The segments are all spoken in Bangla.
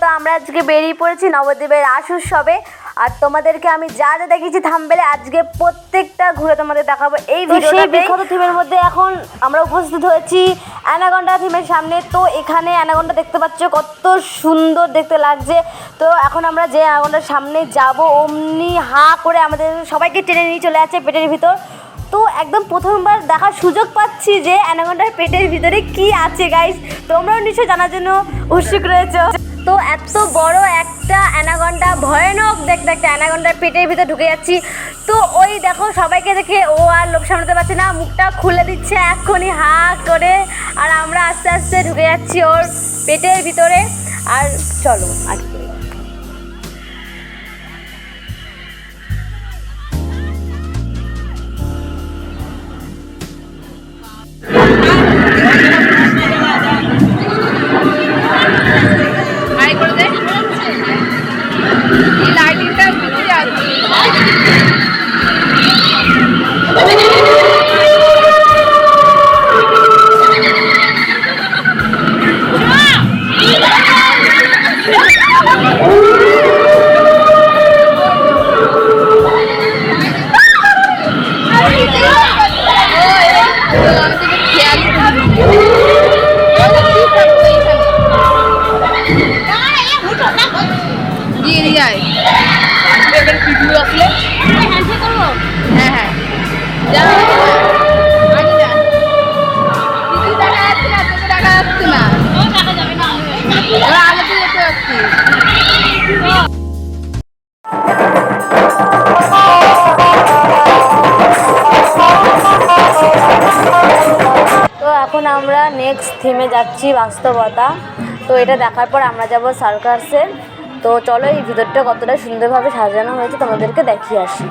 তো আমরা আজকে বেরিয়ে পড়েছি নবদ্বীপের রাস উৎসবে আর তোমাদেরকে আমি যা যা দেখেছি থামবেলে আজকে প্রত্যেকটা ঘুরে তোমাদের দেখাবো। এই সেই বিখ্যাত থিমের মধ্যে এখন আমরা উপস্থিত হয়েছি অ্যানাগন্ডা থিমের সামনে। তো এখানে অ্যানাগন্ডা দেখতে পাচ্ছ কত সুন্দর দেখতে লাগছে। তো এখন আমরা যে অ্যানাগন্ডার সামনে যাব অমনি হা করে আমাদের সবাইকে টেনে নিয়ে চলে যাচ্ছে পেটের ভিতর। তো একদম প্রথমবার দেখার সুযোগ পাচ্ছি যে অ্যানাগন্ডার পেটের ভিতরে কি আছে গাইস তোমরাও নিশ্চয়ই জানার জন্য উৎসুক রয়েছে। তো এত বড় একটা অ্যানাগন্ডা ভয়ানক দেখতে একটা অ্যানাগন্ডার পেটের ভিতরে ঢুকে যাচ্ছি। তো ওই দেখো সবাইকে দেখে ও আর লোক সামলাতে পারছে না, মুখটা খুলে দিচ্ছে এক্ষুনি হা করে, আর আমরা আস্তে আস্তে ঢুকে যাচ্ছি ওর পেটের ভিতরে। আর চলো, আজকে। দিয়ে এখন আমরা নেক্সট থিমে যাচ্ছি বাস্তবতা। তো এটা দেখার পর আমরা যাব সার্কাসে তো চলো এই ভিতরটা কতটা সুন্দরভাবে সাজানো হয়েছে তোমাদেরকে দেখিয়ে আসি।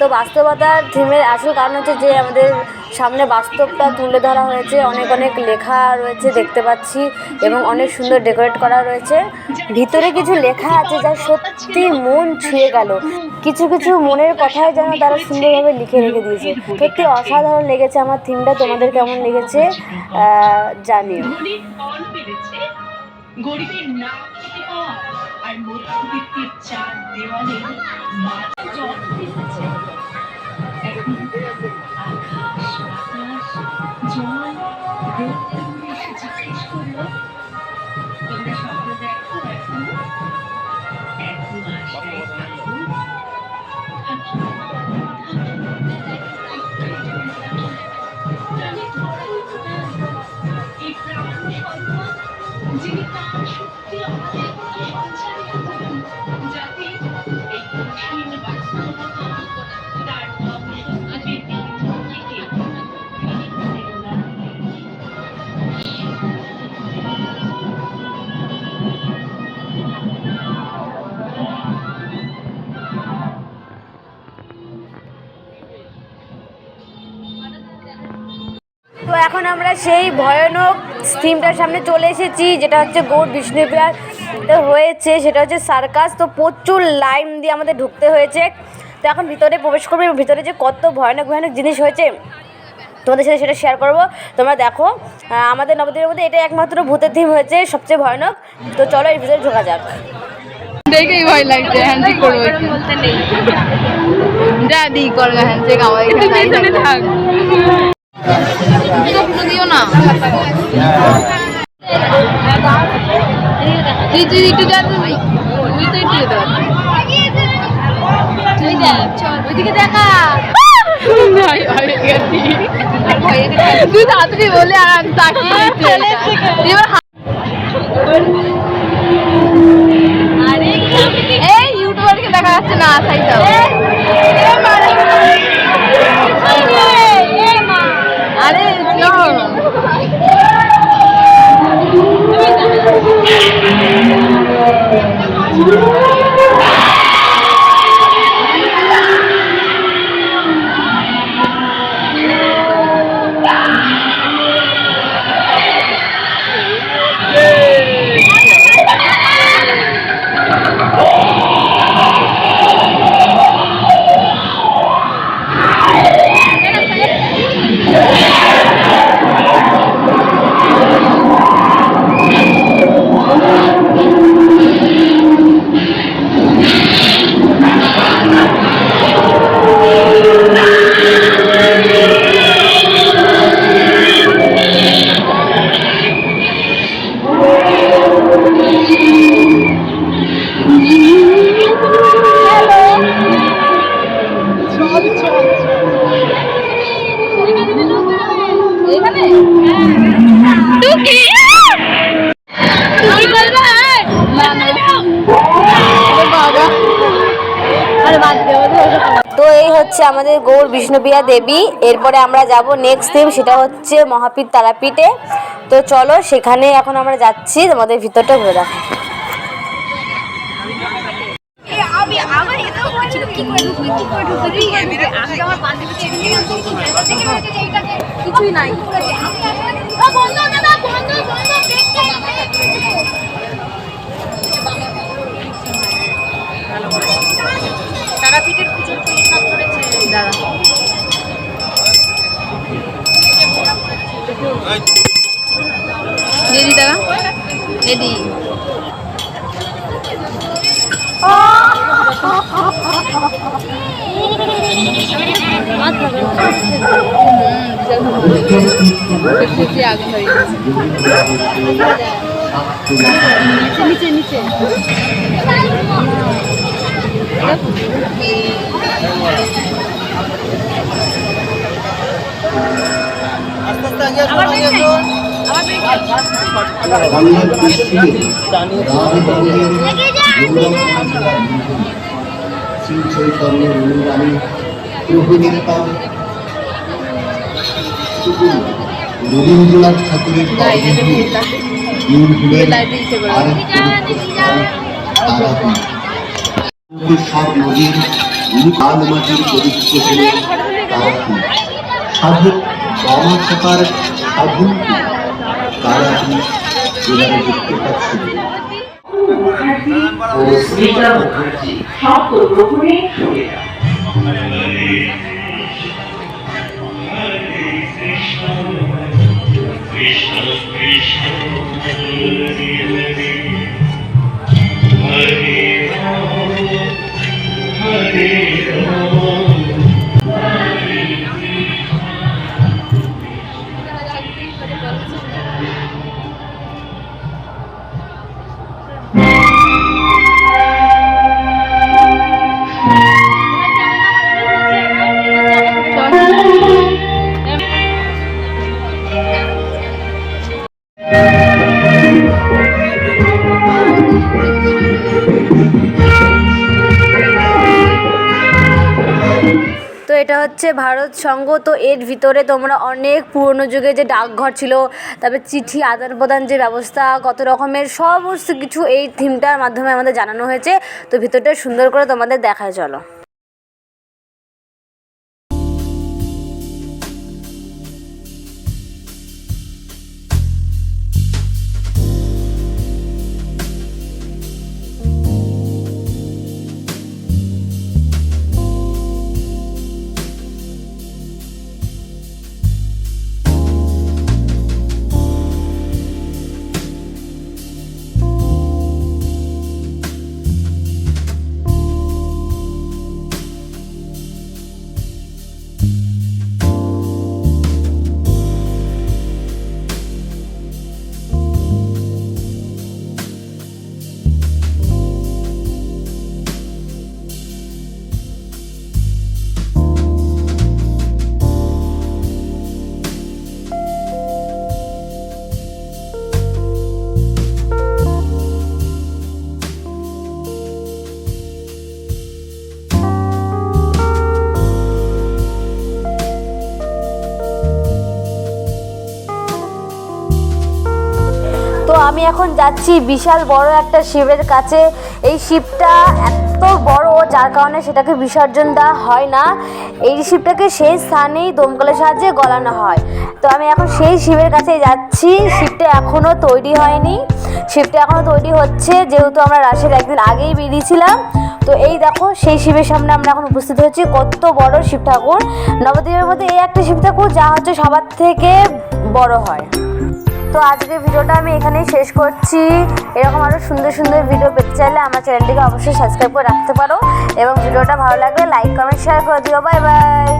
তো বাস্তবতার থিমের আসল কারণ হচ্ছে যে আমাদের সামনে বাস্তবটা তুলে ধরা হয়েছে। অনেক অনেক লেখা রয়েছে দেখতে পাচ্ছি এবং অনেক সুন্দর ডেকোরেট করা রয়েছে। ভিতরে কিছু লেখা আছে যা সত্যি মন ছুঁয়ে গেল। কিছু কিছু মনের কথাই যেন তারা সুন্দরভাবে লিখে রেখে দিয়েছে। সত্যি অসাধারণ লেগেছে আমার থিমটা। তোমাদের কেমন লেগেছে জানিও। গরিবের না খেতে পাওয়া আর মধ্যবিত্তের চার দেওয়ালে মাথা জল ফেলেছে জল রোদ জিজ্ঞেস করল তোমরা আমরা সেই ভয়ানক থিমটার সামনে চলে এসেছি, যেটা হচ্ছে গৌড় বিষ্ণুপ্রিয়ার হয়েছে, সেটা হচ্ছে সার্কাস। তো প্রচুর লাইন দিয়ে আমাদের ঢুকতে হয়েছে। তো এখন ভিতরে প্রবেশ করবে ভিতরে যে কত ভয়ানক ভয়ানক জিনিস হয়েছে, তোমাদের সাথে সেটা শেয়ার করব। তোমরা দেখো আমাদের নবদ্বীপের মধ্যে এটা একমাত্র ভূতের থিম হয়েছে, সবচেয়ে ভয়ানক। তো চলো এর ভিতরে ঢোকা যাক। দেখেই ভয় লাগছে হ্যান্ডশেক করব যা দি করবে হ্যান্ডশেক ফুটো দিও না তুই বলে আর আমি এই ইউটিউবারকে দেখা যাচ্ছে না সাইডটা Yeah! তো এই হচ্ছে আমাদের গৌর বিষ্ণুপ্রিয়া দেবী। এরপরে আমরা যাব নেক্সট দিন সেটা হচ্ছে মহাপীঠ তারাপীঠে। তো চলো, সেখানে এখন আমরা যাচ্ছি, তোমাদের ভিতরটা ঘুরে দেখো কিছুই নাই। তারাপীঠের পুজোর সব করেছে দাঁড়া দিদি দাদা দিদি আগুন গেছে নিচে নিচে শ্রী চৈতন্য প্রভু নিতাম রবীন্দ্রনাথ ঠাকুরের তারাপীঠ। সব নদীর লাল মাটির পবিত্র সাধু এবারে দেখতে পাচ্ছি। ও মুখার্জি শব্দ গ্রহণে তো এটা হচ্ছে ভারত সংঘ তো এর ভিতরে তোমরা অনেক পুরনো যুগে যে ডাকঘর ছিল, তারপরে চিঠি আদান প্রদান যে ব্যবস্থা, কত রকমের সমস্ত কিছু এই থিমটার মাধ্যমে আমাদের জানানো হয়েছে। তো ভিতরটা সুন্দর করে তোমাদের দেখায়, চলো। আমি এখন যাচ্ছি বিশাল বড় একটা শিবের কাছে। এই শিবটা এত বড়, যার কারণে সেটাকে বিসর্জন দেওয়া হয় না। এই শিবটাকে সেই স্থানেই দমকলের সাহায্যে গলানো হয়। তো আমি এখন সেই শিবের কাছে যাচ্ছি। শিবটা এখনও তৈরি হয়নি। শিবটা এখনও তৈরি হচ্ছে, যেহেতু আমরা রাশের একদিন আগেই বেরিয়েছিলাম। তো এই দেখো, সেই শিবের সামনে আমরা এখন উপস্থিত হচ্ছি কত বড় শিব ঠাকুর। নবদ্বীপের মধ্যে এই একটা শিব ঠাকুর যা হচ্ছে সবার থেকে বড় হয়। তো আজকের ভিডিওটা আমি এখানেই শেষ করছি। এরকম আরও সুন্দর সুন্দর ভিডিও পেতে চাইলে আমার চ্যানেলটিকে অবশ্যই সাবস্ক্রাইব করে রাখতে পারো। এবং ভিডিওটা ভালো লাগলে লাইক কমেন্ট শেয়ার করে দিও। Bye bye